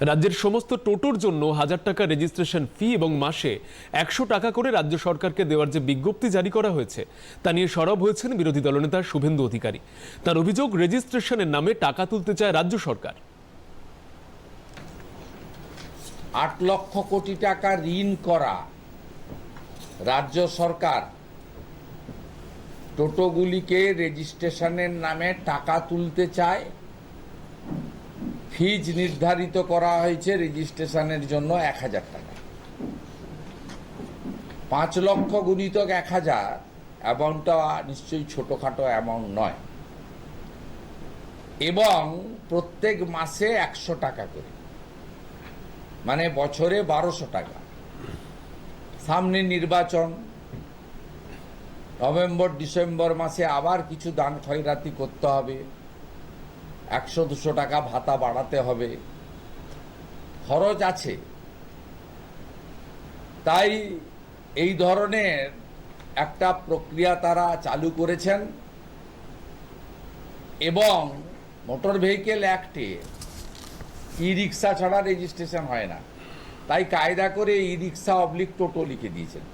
রাজ্যের সমস্ত টোটোর জন্য হাজার টাকা রেজিস্ট্রেশন ফি এবং মাসে একশো টাকা করে রাজ্য সরকারকে দেওয়ার যে বিজ্ঞপ্তি জারি করা হয়েছে, তা নিয়ে সরব হয়েছেন বিরোধী দলনেতা শুভেন্দু অধিকারী। তার অভিযোগ, রেজিস্ট্রেশনের নামে টাকা তুলতে চায় রাজ্য সরকার। আট লক্ষ কোটি টাকা ঋণ করা রাজ্য সরকার টোটোগুলিকে রেজিস্ট্রেশনের নামে টাকা তুলতে চায়। ফিজ নির্ধারিত করা হয়েছে রেজিস্ট্রেশনের জন্য এক হাজার টাকা। পাঁচ লক্ষ গুণিতক এক হাজার, অ্যামাউন্টটা নিশ্চয়ই ছোটোখাটো অ্যামাউন্ট নয়। এবং প্রত্যেক মাসে একশো টাকা করে। মানে বছরে বারোশো টাকা। সামনে নির্বাচন, নভেম্বর, ডিসেম্বর মাসে আবার কিছু দান খয়রাতি করতে হবে। একশো দুশো টাকা ভাতা বাড়াতে হবে। খরচ আছে। তাই এই ধরনের একটা প্রক্রিয়া তারা চালু করেছেন এবং মোটর ভেহিকেল অ্যাক্টে ই রিক্সা ছাড়া রেজিস্ট্রেশন হয় না। তাই কায়দা করে ই রিক্সা অবলিক টোটো লিখে দিয়েছেন।